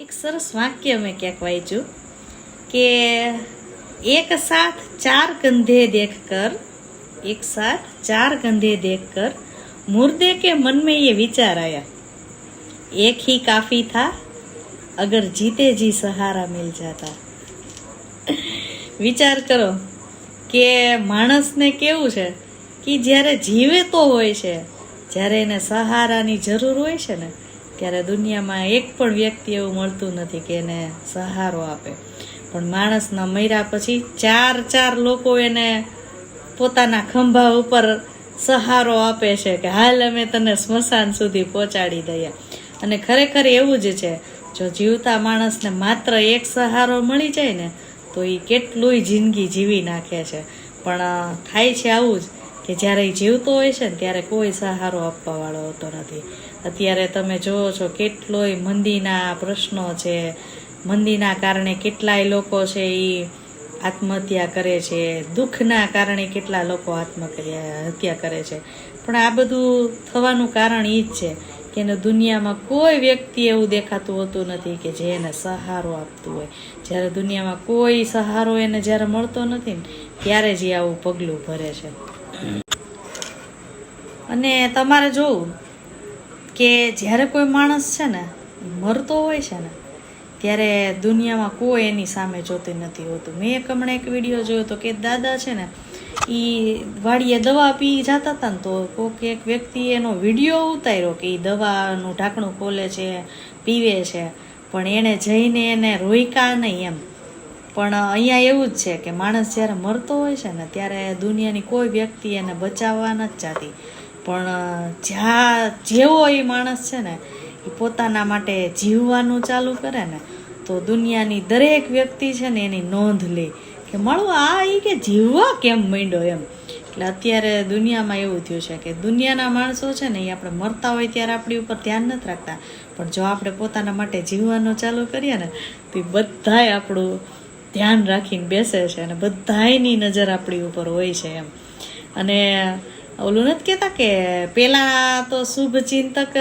એક સરસ વાક્ય મેં ક્યાંક વાંચ્યું કે એક સાથ ચાર ગંધે દેખ કર, એક સાથ ચાર ગંધે દેખ કર, મુર્દે કે મનમે એ વિચાર આવ્યા એક હી કાફી થા, અગર જીતે જી સહારા મિલ જાતા. વિચાર કરો કે માણસને કેવું છે કે જ્યારે જીવે તો હોય છે, જ્યારે એને સહારાની જરૂર હોય છે ને ત્યારે દુનિયામાં એક પણ વ્યક્તિ એવું મળતું નથી કે એને સહારો આપે. પણ માણસના મર્યા પછી ચાર ચાર લોકો એને પોતાના ખંભા ઉપર સહારો આપે છે કે હાલ અમે તને સ્મશાન સુધી પહોંચાડી દઈએ. અને ખરેખર એવું જ છે, જો જીવતા માણસને માત્ર એક સહારો મળી જાય ને, તો એ કેટલુંય જિંદગી જીવી નાખે છે. પણ થાય છે આવું જ. કે જ્યારે એ જીવતો હોય છે ને ત્યારે કોઈ સહારો આપવા વાળો હોતો નથી. અત્યારે તમે જુઓ છો, કેટલોય મંદીના પ્રશ્નો છે. મંદીના કારણે કેટલાય લોકો છે એ આત્મહત્યા કરે છે. દુઃખના કારણે કેટલા લોકો આત્મહત્યા, હત્યા કરે છે. પણ આ બધું થવાનું કારણ એ જ છે કે એને દુનિયામાં કોઈ વ્યક્તિ એવું દેખાતું હોતું નથી કે જે એને સહારો આપતું હોય. જ્યારે દુનિયામાં કોઈ સહારો એને જ્યારે મળતો નથી ને, ત્યારે જ એ આવું પગલું ભરે છે. અને તમારે જોવું કે જ્યારે કોઈ માણસ છે ને મરતો હોય છે ને, ત્યારે દુનિયામાં કોઈ એની સામે જોતી નથી હોતું. મેં એક હમણાં એક વીડિયો જોયો હતો કે દાદા છે ને એ વાડીએ દવા પી જતા હતા ને તો કોઈક એક વ્યક્તિ એનો વીડિયો ઉતાર્યો કે એ દવાનું ઢાંકણું ખોલે છે, પીવે છે, પણ એણે જઈને એને રોયકા નહીં એમ. પણ અહીંયા એવું જ છે કે માણસ જ્યારે મરતો હોય છે ને, ત્યારે દુનિયાની કોઈ વ્યક્તિ એને બચાવવા નથી ચાહતી પણ, જ્યાં જેવો એ માણસ છે ને એ પોતાના માટે જીવવાનું ચાલુ કરે ને, તો દુનિયાની દરેક વ્યક્તિ છે ને એની નોંધ લે. કે મળવા આ એ કે જીવવા કેમ માંડ્યો એમ. એટલે અત્યારે દુનિયામાં એવું થયું છે કે દુનિયાના માણસો છે ને એ આપણે મરતા હોય ત્યારે આપણી ઉપર ધ્યાન નથી રાખતા. પણ જો આપણે પોતાના માટે જીવવાનું ચાલુ કરીએ ને, તો બધાય આપણું ધ્યાન રાખીને બેસે છે અને બધાયની નજર આપણી ઉપર હોય છે એમ. અને ઓલું નથી કહેતા કે પહેલાં તો શુભ ચિંતક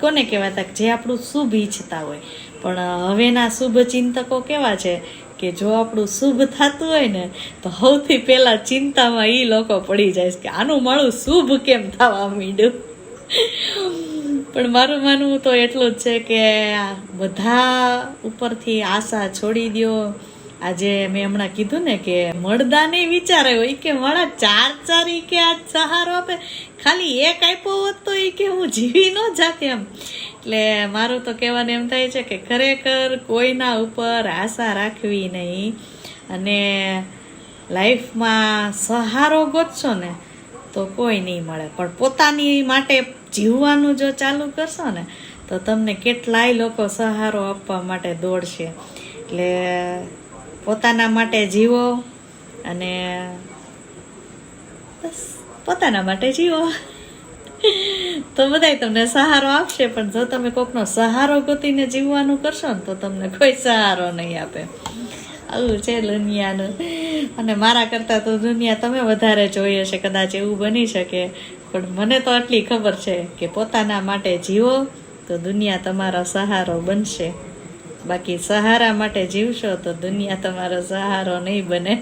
કોને કહેવાતા જે આપણું શુભ ઈચ્છતા હોય. પણ હવેના શુભ ચિંતકો કેવા છે કે જો આપણું શુભ થતું હોય ને, તો સૌથી પહેલાં ચિંતામાં એ લોકો પડી જાય છે કે આનું મારું શુભ કેમ થવા માંડ્યું? પણ મારું માનવું તો એટલું જ છે કે બધા ઉપરથી આશા છોડી દ્યો. આજે મેં હમણાં કીધું ને કે મળદાને વિચારે હોય કે મળા ચાર ચાર ઈ કે આ સહારો આપે. ખાલી એક આપ્યો હોત તો એ કે હું જીવી ન જાત એમ. એટલે મારું તો કહેવાનું એમ થાય છે કે ખરેખર કોઈના ઉપર આશા રાખવી નહીં. અને લાઈફમાં સહારો ગોતશો ને તો કોઈ નહીં મળે. પણ પોતાની માટે જીવવાનું જો ચાલુ કરશો ને તો તમને કેટલાય લોકો સહારો આપવા માટે દોડશે. એટલે પોતાના માટે જીવો અને બસ પોતાના માટે જીવો. તો બધાય તમને સહારો આપશે, પણ જો તમે કોકનો સહારો ગોતીને જીવવાનું કરશો ને તો તમને કોઈ સહારો નહીં આપે. આવું છે દુનિયાનું. અને મારા કરતાં તો દુનિયા તમે વધારે જોઈએ છે, કદાચ એવું બની શકે. પણ મને તો આટલી ખબર છે કે પોતાના માટે જીવો તો દુનિયા તમારો સહારો બનશે. બાકી સહારા માટે જીવશો તો દુનિયા તમારો સહારો નહીં બને.